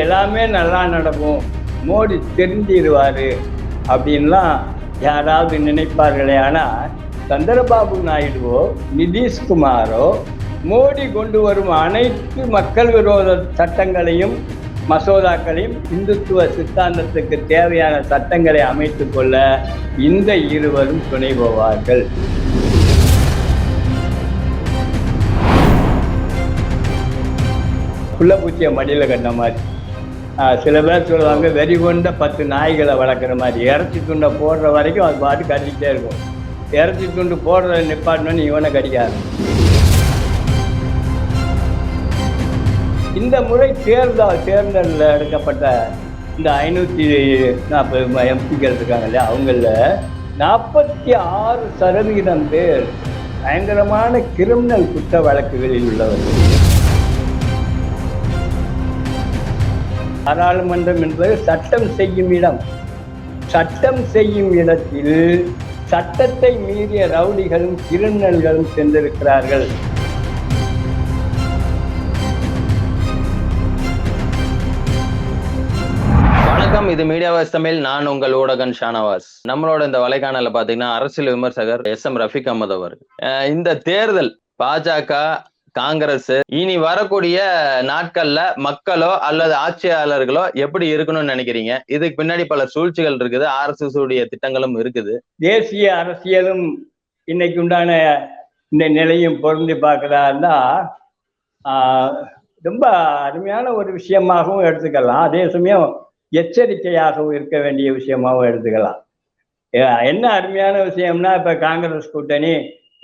எல்லாமே நல்லா நடக்கும். மோடி தெரிஞ்சிடுவார் அப்படின்லாம் யாராவது நினைப்பார்களே ஆனால் சந்திரபாபு நாயுடுவோ நிதிஷ்குமாரோ மோடி கொண்டு வரும் அனைத்து மக்கள் விரோத சட்டங்களையும் மசோதாக்களையும் இந்துத்துவ சித்தாந்தத்துக்கு தேவையான சட்டங்களை அமைத்து கொள்ள இந்த இருவரும் துணை போவார்கள். புள்ளப்பூச்சியை மடியில் கண்ட மாதிரி. சில பேர் சொல்லுவாங்க வெறி கொண்ட பத்து நாய்களை வளர்க்குற மாதிரி. இறச்சி துண்டை போடுற வரைக்கும் அது பாட்டு கட்டிக்கிட்டே இருக்கும். இறச்சி துண்டு போடுற நிப்பாட்டணும்னு இவனை கடிக்காது. இந்த முறை தேர்தல் தேர்தலில் எடுக்கப்பட்ட இந்த ஐநூற்றி நாற்பது எம்பிக்கள் இருக்காங்க இல்லையா அவங்கள நாற்பத்தி ஆறு சதவீதம் பேர் பயங்கரமான கிரிமினல் குற்ற வழக்குகளில் உள்ளவர்கள். பாராளுமன்றம் என்பது சட்டம் செய்யும் இடம். சட்டம் செய்யும் இடத்தில் சட்டத்தை மீறிய ரவுடிகளும் கிரிமினல்களும் சென்றிருக்கிறார்கள். வணக்கம் இது மீடியாவாஸ் தமிழ். நான் உங்கள் ஊடகன் ஷானவாஸ். நம்மளோட இந்த வலைக்கானல பாத்தீங்கன்னா அரசியல் விமர்சகர் எஸ் எம் ரஃபிக் அஹமத் அவர் இந்த தேர்தல் பாஜக காங்கிரஸ். இனி வரக்கூடிய நாட்கள்ல மக்களோ அல்லது ஆட்சியாளர்களோ எப்படி இருக்கணும்னு நினைக்கிறீங்க? இதுக்கு பின்னாடி பல சூழ்ச்சிகள் இருக்குது ஆர்எஸ்எஸ் உடைய திட்டங்களும் இருக்குது. தேசிய அரசியலும் இன்னைக்கு உண்டான இந்த நிலையும் பொருந்தி பார்க்கறாருன்னா ரொம்ப அருமையான ஒரு விஷயமாகவும் எடுத்துக்கலாம். அதே சமயம் எச்சரிக்கையாகவும் இருக்க வேண்டிய விஷயமாகவும் எடுத்துக்கலாம். என்ன அருமையான விஷயம்னா இப்ப காங்கிரஸ் கூட்டணி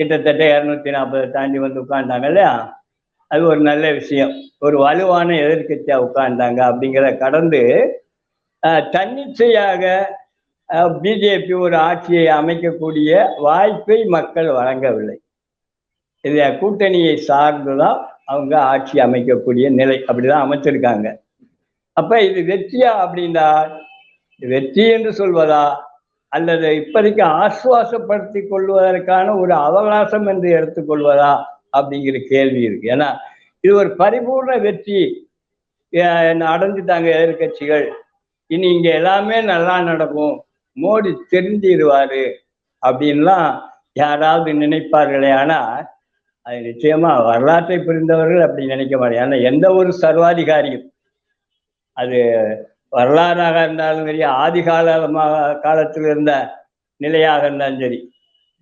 கிட்டத்தட்ட இரநூத்தி நாற்பது தாண்டி வந்து உட்கார்ந்தாங்க இல்லையா? அது ஒரு நல்ல விஷயம். ஒரு வலுவான எதிர்கட்சியா உட்கார்ந்தாங்க அப்படிங்கிறத கடந்து அஹ், தன்னிச்சையாக பிஜேபி ஒரு ஆட்சியை அமைக்கக்கூடிய வாய்ப்பை மக்கள் வழங்கவில்லை. இது கூட்டணியை சார்ந்துதான் அவங்க ஆட்சி அமைக்கக்கூடிய நிலை அப்படிதான் அமைச்சிருக்காங்க. அப்ப இது வெற்றியா அப்படின்னா வெற்றி என்று சொல்வதா? அல்லது இப்போதைக்கு ஆசுவாசப்படுத்தி கொள்வதற்கான ஒரு அவகாசம் என்று எடுத்துக்கொள்வதா அப்படிங்கிற கேள்வி இருக்கு. ஏன்னா இது ஒரு பரிபூர்ண வெற்றி. அஹ், அடைஞ்சிட்டாங்க எதிர்க்கட்சிகள் இனி இங்க எல்லாமே நல்லா நடக்கும். மோடி தெரிஞ்சிருவாரு அப்படின்லாம் யாராவது நினைப்பார்களே ஆனா அது நிச்சயமா வரலாற்றை புரிந்தவர்கள் அப்படி நினைக்க மாட்டாங்க. ஏன்னா எந்த ஒரு சர்வாதிகாரியும் அது வரலாறாக இருந்தாலும் சரி ஆதிகால காலத்தில் இருந்த நிலையாக இருந்தாலும் சரி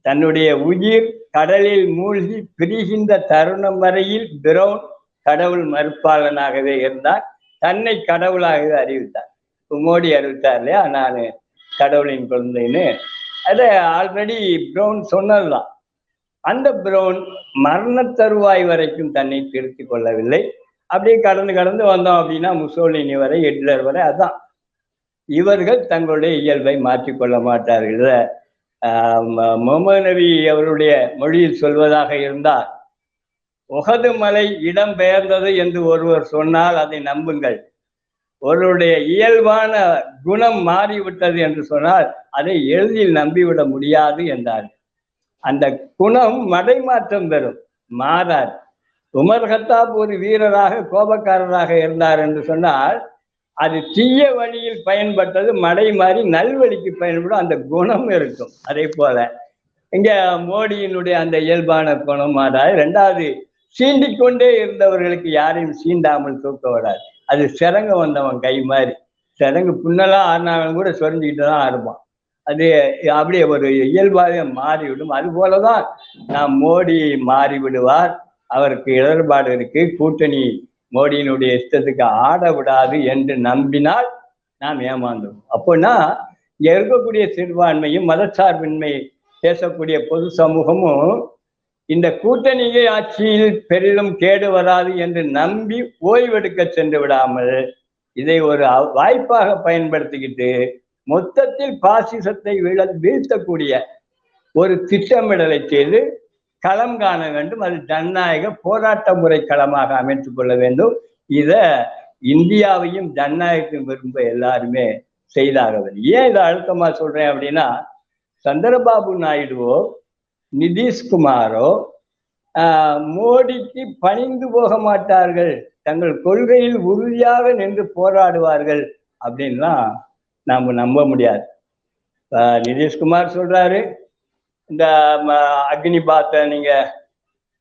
தன்னுடைய உயிர் கடலில் மூழ்கி பிரிகின்ற தருணம் வரையில் பிரவுன் கடவுள் மறுப்பாளனாகவே இருந்தார். தன்னை கடவுளாகவே அறிவித்தார். மோடி அறிவித்தார் இல்லையா? நான் கடவுளின் குழந்தைன்னு. அதை ஆல்ரெடி பிரவுன் சொன்னதுதான். அந்த பிரவுன் மரண தருவாய் வரைக்கும் தன்னை திருத்திக் கொள்ளவில்லை. அப்படியே கடந்து கடந்து வந்தோம் அப்படின்னா முசோலினி வரை ஹிட்லர் வரை அதான். இவர்கள் தங்களுடைய இயல்பை மாற்றிக்கொள்ள மாட்டார்கள். ஆஹ், முகமது நபி அவருடைய மொழியில் சொல்வதாக இருந்தால் உகது மலை இடம் பெயர்ந்தது என்று ஒருவர் சொன்னால் அதை நம்புங்கள். ஒருவருடைய இயல்பான குணம் மாறிவிட்டது என்று சொன்னால் அதை எளிதில் நம்பிவிட முடியாது என்றார் அந்த குணம் மடைமாற்றம் பெறும் மாறாது. உமர் ஹத்தாப் ஒரு வீரராக கோபக்காரராக இருந்தார் என்று சொன்னால் அது தீய வழியில் பயன்பட்டது மடை மாறி நல்வழிக்கு பயன்படும் அந்த குணம் இருக்கும். அதே போல இங்க மோடியினுடைய அந்த இயல்பான குணம் அதாவது ரெண்டாவது சீண்டிக்கொண்டே இருந்தவர்களுக்கு யாரையும் சீண்டாமல் தூக்க விடாது அது சிறங்க வந்தவன் கை மாதிரி சிறங்கு புண்ணெல்லாம் ஆறினாலும் கூட சொரிஞ்சுக்கிட்டு தான் ஆடுவான். அது அப்படியே ஒரு இயல்பாகவே மாறிவிடும். அது போலதான் நாம் மோடி மாறி விடுவார் அவருக்கு இடர்பாடு இருக்கு. கூட்டணி மோடியினுடைய இஷ்டத்துக்கு ஆட விடாது என்று நம்பினால் நாம் ஏமாந்தோம். அப்போன்னா இங்க இருக்கக்கூடிய சிறுபான்மையும் மதச்சார்பின்மை பேசக்கூடிய பொது சமூகமும் இந்த கூட்டணியை ஆட்சியில் பெரிதும் கேடு வராது என்று நம்பி ஓய்வெடுக்க சென்று விடாமல் இதை ஒரு வாய்ப்பாக பயன்படுத்திக்கிட்டு மொத்தத்தில் பாசிசத்தை வீழ வீழ்த்தக்கூடிய ஒரு திட்டமிடலை செய்து களம் காண வேண்டும். அது ஜனநாயக போராட்ட முறை களமாக அமைத்துக் கொள்ள வேண்டும். இத இந்தியாவையும் ஜனநாயகத்தையும் விரும்ப எல்லாருமே செய்தாக வேண்டும் ஏன் இதை அழுத்தமா சொல்றேன் அப்படின்னா சந்திரபாபு நாயுடுவோ நிதிஷ்குமாரோ ஆஹ், மோடிக்கு பணிந்து போக மாட்டார்கள். தங்கள் கொள்கையில் உறுதியாக நின்று போராடுவார்கள் அப்படின்லாம் நாம் நம்ப முடியாது. ஆஹ், நிதிஷ்குமார் சொல்றாரு. இந்த ம, அக்னி பாத்தை நீங்க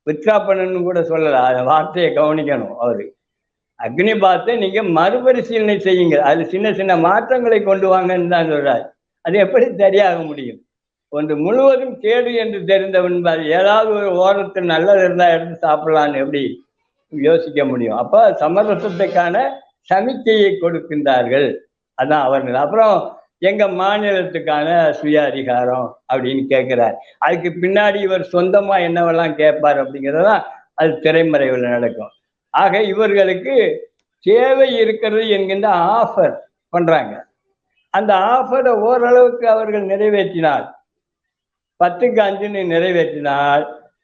வித்ரா பண்ணணும்னு கூட சொல்லலாம். அந்த வார்த்தையை கவனிக்கணும் அவரு. அக்னி பாத்தை நீங்க மறுபரிசீலனை செய்யுங்க. அது சின்ன சின்ன மாற்றங்களை கொண்டு வாங்கன்னு தான் சொல்றாரு. அது எப்படி சரியாக முடியும்? ஒன்று முழுவதும் கேடு என்று தெரிந்தவன் அது ஏதாவது ஒரு ஓரத்தில் நல்லது இருந்தால் எடுத்து சாப்பிடலான்னு எப்படி யோசிக்க முடியும்? அப்போ சமரசத்துக்கான சமிக்கையை கொடுக்கின்றார்கள். அதான் அவர்கள். அப்புறம் எங்க மாநிலத்துக்கான சுய அதிகாரம் அப்படின்னு கேட்கிறார் அதுக்கு பின்னாடி இவர் சொந்தமா என்னவெல்லாம் கேட்பார் அப்படிங்கிறதெல்லாம் அது திரைமறைவில் நடக்கும். ஆக இவர்களுக்கு தேவை இருக்கிறது என்கின்ற ஆஃபர் பண்றாங்க. அந்த ஆஃபரை ஓரளவுக்கு அவர்கள் நிறைவேற்றினார் பத்துக்கு அஞ்சுன்னு நிறைவேற்றினால்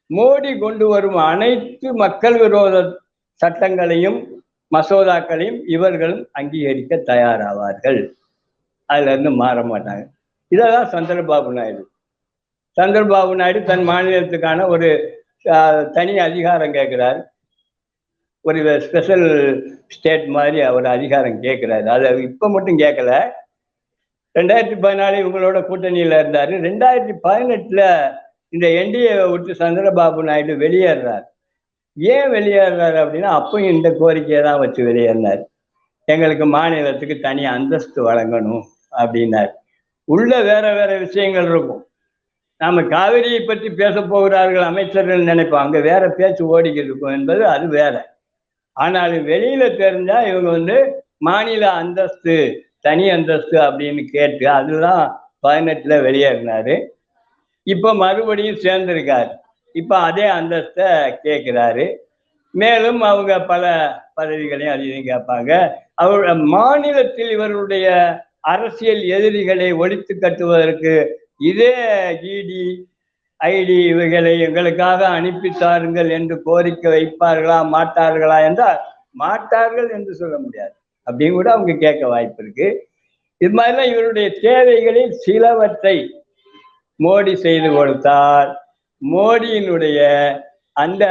மோடி கொண்டு வரும் அனைத்து மக்கள் விரோத சட்டங்களையும் மசோதாக்களையும் இவர்களும் அங்கீகரிக்க தயாராவார்கள். அதுல இருந்து மாற மாட்டாங்க. இதெல்லாம் சந்திரபாபு நாயுடு. சந்திரபாபு நாயுடு தன் மாநிலத்துக்கான ஒரு தனி அதிகாரம் கேட்கிறார். ஒரு ஸ்பெஷல் ஸ்டேட் மாதிரி அவர் அதிகாரம் கேட்கிறாரு. அதை இப்போ மட்டும் கேட்கல. ரெண்டாயிரத்தி பதினாலு இவங்களோட கூட்டணியில இருந்தாரு. ரெண்டாயிரத்தி பதினெட்டுல இந்த என்டிஏ விட்டு சந்திரபாபு நாயுடு வெளியேறார். ஏன் வெளியேறாரு அப்படின்னா அப்பயும் இந்த கோரிக்கையை தான் வச்சு வெளியேறினார். எங்களுக்கு மாநிலத்துக்கு தனி அந்தஸ்து வழங்கணும். அப்படின்னார். உள்ள வேற வேற விஷயங்கள் இருக்கும். நாம காவிரியை பற்றி பேச போகிறார்கள் அமைச்சர்கள் நினைப்போம். அங்க வேற பேச்சு ஓடிக்கிட்டு இருக்கும் என்பது அது வேற. ஆனாலும் வெளியில தெரிஞ்சா இவங்க வந்து மாநில அந்தஸ்து தனி அந்தஸ்து அப்படின்னு கேட்டு அதுதான் பதினெட்டுல வெளியேறினாரு. இப்ப மறுபடியும் சேர்ந்திருக்காரு. இப்ப அதே அந்தஸ்தை கேட்கிறாரு மேலும் அவங்க பல பதவிகளையும் அதிகம் கேட்பாங்க. அவர் மாநிலத்தில் இவருடைய அரசியல் எதிரிகளை ஒழித்து கட்டுவதற்கு இதே இடி ஐடி இவைகளை எங்களுக்காக அனுப்பி தாருங்கள் என்று கோரிக்கை வைப்பார்களா மாட்டார்களா என்றால் மாட்டார்கள் என்று சொல்ல முடியாது. அப்படின்னு கூட அவங்க கேட்க வாய்ப்பு இருக்கு. இது மாதிரிலாம் இவருடைய தேவைகளில் சிலவற்றை மோடி செய்து கொடுத்தால் மோடியினுடைய அந்த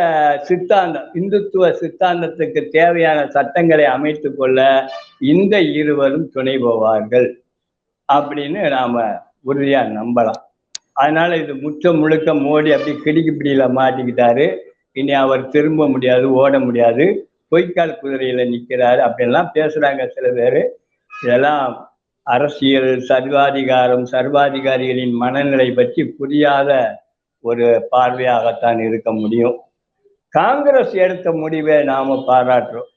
சித்தாந்தம் இந்துத்துவ சித்தாந்தத்துக்கு தேவையான சட்டங்களை அமைத்து கொள்ள இந்த இருவரும் துணை போவார்கள் அப்படின்னு நாம உறுதியா நம்பலாம். அதனால இது முற்ற முழுக்க மோடி அப்படி கிடிக்கு பிடியில மாட்டிக்கிட்டாரு. இனி அவர் திரும்ப முடியாது ஓட முடியாது. பொய்க்கால் குதிரையில நிக்கிறாரு அப்படின்லாம் பேசுறாங்க சில பேர். இதெல்லாம் அரசியல் சர்வாதிகாரம் சர்வாதிகாரிகளின் மனநிலை பற்றி புரியாத ஒரு பார்வையாகத்தான் இருக்க முடியும். காங்கிரஸ் எடுத்த முடிவை நாம பாராட்டுறோம்.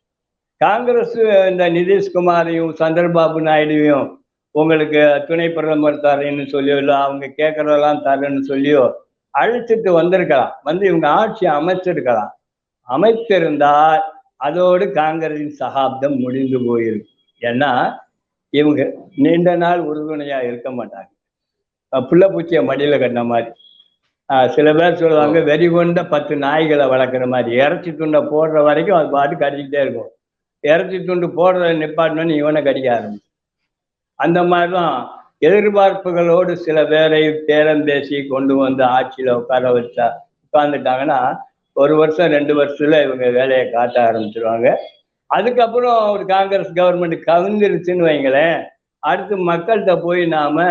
காங்கிரஸ் இந்த நிதிஷ்குமாரையும் சந்திரபாபு நாயுடுவையும் உங்களுக்கு துணை பிரதமர் தரேன்னு சொல்லியோ இல்லை அவங்க கேட்கறதெல்லாம் தரேன்னு சொல்லியோ அழைச்சிட்டு வந்திருக்கலாம். வந்து இவங்க ஆட்சி அமைச்சிருக்கலாம். அமைத்திருந்தால் அதோடு காங்கிரஸின் சகாப்தம் முடிந்து போயிருக்கு. ஏன்னா இவங்க நீண்ட நாள் உறுதுணையா இருக்க மாட்டாங்க. அஹ் புள்ள பூச்சியை மடியில கட்டின மாதிரி. சில பேர் சொல்லுவாங்க வெறி கொண்ட பத்து நாய்களை வளர்க்குற மாதிரி. இறைச்சி துண்டை போடுற வரைக்கும் அது பாட்டு கடிச்சிக்கிட்டே இருக்கும். இறைச்சி துண்டு போடுறத நிப்பாட்டணும்னு இவனை கடிக்க ஆரம்பிச்சு. அந்த மாதிரிதான் எதிர்பார்ப்புகளோடு சில பேரை பேரம் பேசி கொண்டு வந்து ஆட்சியில் உட்கார வச்சா உட்காந்துட்டாங்கன்னா ஒரு வருஷம் ரெண்டு வருஷத்துல இவங்க வேலையை காட்ட ஆரம்பிச்சிருவாங்க. அதுக்கப்புறம் ஒரு காங்கிரஸ் கவர்மெண்ட் கவிழ்ந்துருச்சுன்னு வைங்களேன். அடுத்து மக்கள்கிட்ட போய் நாம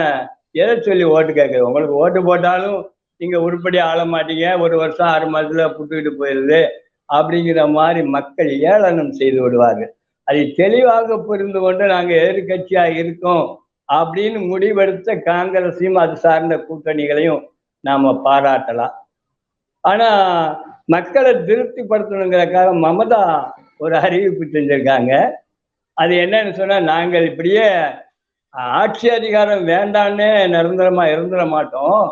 எதை சொல்லி ஓட்டு கேட்குறது? உங்களுக்கு ஓட்டு போட்டாலும் நீங்கள் உருப்படி ஆள மாட்டீங்க. ஒரு வருஷம் ஆறு மாதத்தில் புட்டுக்கிட்டு போயிடுது. அப்படிங்கிற மாதிரி மக்கள் ஏளனம் செய்து விடுவார்கள். அதை தெளிவாக புரிந்து கொண்டு நாங்கள் எதிர்கட்சியாக இருக்கோம் அப்படின்னு முடிவெடுத்த காங்கிரஸையும் அது சார்ந்த கூட்டணிகளையும் நாம பாராட்டலாம். ஆனா மக்களை திருப்திப்படுத்தணுங்கிறக்காக மமதா ஒரு அறிவிப்பு செஞ்சிருக்காங்க. அது என்னன்னு சொன்னால் நாங்கள் இப்படியே ஆட்சி அதிகாரம் வேண்டான்னே நிரந்தரமா இருந்துட மாட்டோம்.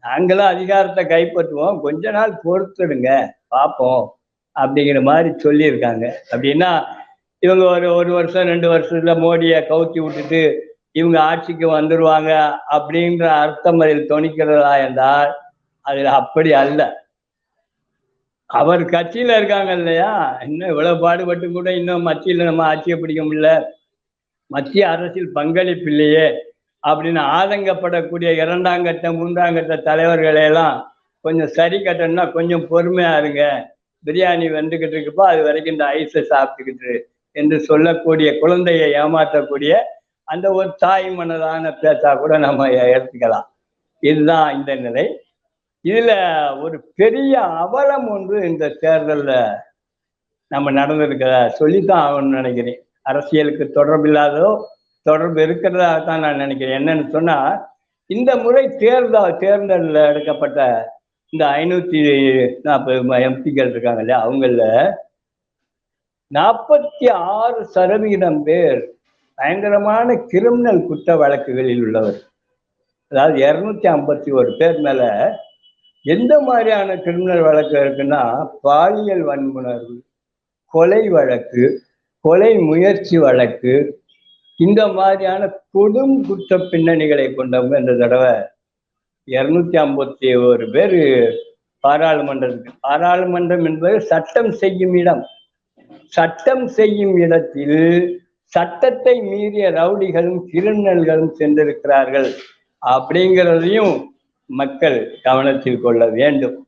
நாங்களும் அதிகாரத்தை கைப்பற்றுவோம். கொஞ்ச நாள் பொறுத்துடுங்க. பார்ப்போம். அப்படிங்கிற மாதிரி சொல்லியிருக்காங்க. அப்படின்னா இவங்க ஒரு ஒரு வருஷம் ரெண்டு வருஷத்துல மோடியை கவுத்தி விட்டுட்டு இவங்க ஆட்சிக்கு வந்துருவாங்க அப்படின்ற அர்த்தம் அதில் துணிக்கிறதா என்றால் அதில் அப்படி அல்ல. அவர் கட்சியில இருக்காங்க இல்லையா? இன்னும் இவ்வளவு பாடுபட்டு கூட இன்னும் மத்தியில் நம்ம ஆட்சியை பிடிக்க முடியல. மத்திய அரசில் பங்களிப்பு இல்லையே. அப்படின்னு ஆதங்கப்படக்கூடிய இரண்டாம் கட்ட மூன்றாம் கட்ட தலைவர்களையெல்லாம் கொஞ்சம் சரி கட்டணும்னா கொஞ்சம் பொறுமையா இருங்க. பிரியாணி வந்துகிட்டு இருக்குப்பா அது வரைக்கும் இந்த ஐஸை சாப்பிட்டுக்கிட்டு என்று சொல்லக்கூடிய குழந்தையை ஏமாற்றக்கூடிய அந்த ஒரு தாய் மனதான பேச்சா கூட நம்ம எடுத்துக்கலாம். இதுதான் இந்த நிலை. இதுல ஒரு பெரிய அவலம் ஒன்று இந்த தேர்தலில் நம்ம நடந்திருக்கிறதா சொல்லித்தான் ஆகணும்னு நினைக்கிறேன். அரசியலுக்கு தொடர்பில்லாததோ தொடர்பு இருக்கிறதா தான் நான் நினைக்கிறேன். என்னன்னு சொன்னா இந்த முறை தேர்தல் தேர்தலில் எடுக்கப்பட்ட இந்த ஐநூத்தி நாற்பது எம்பிக்கள் இருக்காங்க இல்லையா அவங்கள நாற்பத்தி ஆறு சதவீதம் பேர் பயங்கரமான கிரிமினல் குற்ற வழக்குகளில் உள்ளவர். அதாவது இருநூத்தி ஐம்பத்தி ஒரு பேர் மேல எந்த மாதிரியான கிரிமினல் வழக்கு இருக்குன்னா பாலியல் வன்முணர்வு கொலை வழக்கு கொலை முயற்சி வழக்கு இந்த மாதிரியான கொடும் குற்ற பின்னணிகளை கொண்டவங்க இந்த தடவை இருநூத்தி ஐம்பத்தி ஒரு பேர் பாராளுமன்றத்துக்கு. பாராளுமன்றம் என்பது சட்டம் செய்யும் இடம். சட்டம் செய்யும் இடத்தில் சட்டத்தை மீறிய ரவுடிகளும் கிரிமினல்களும் சென்றிருக்கிறார்கள். அப்படிங்கிறதையும் மக்கள் கவனத்தில் கொள்ள வேண்டும்.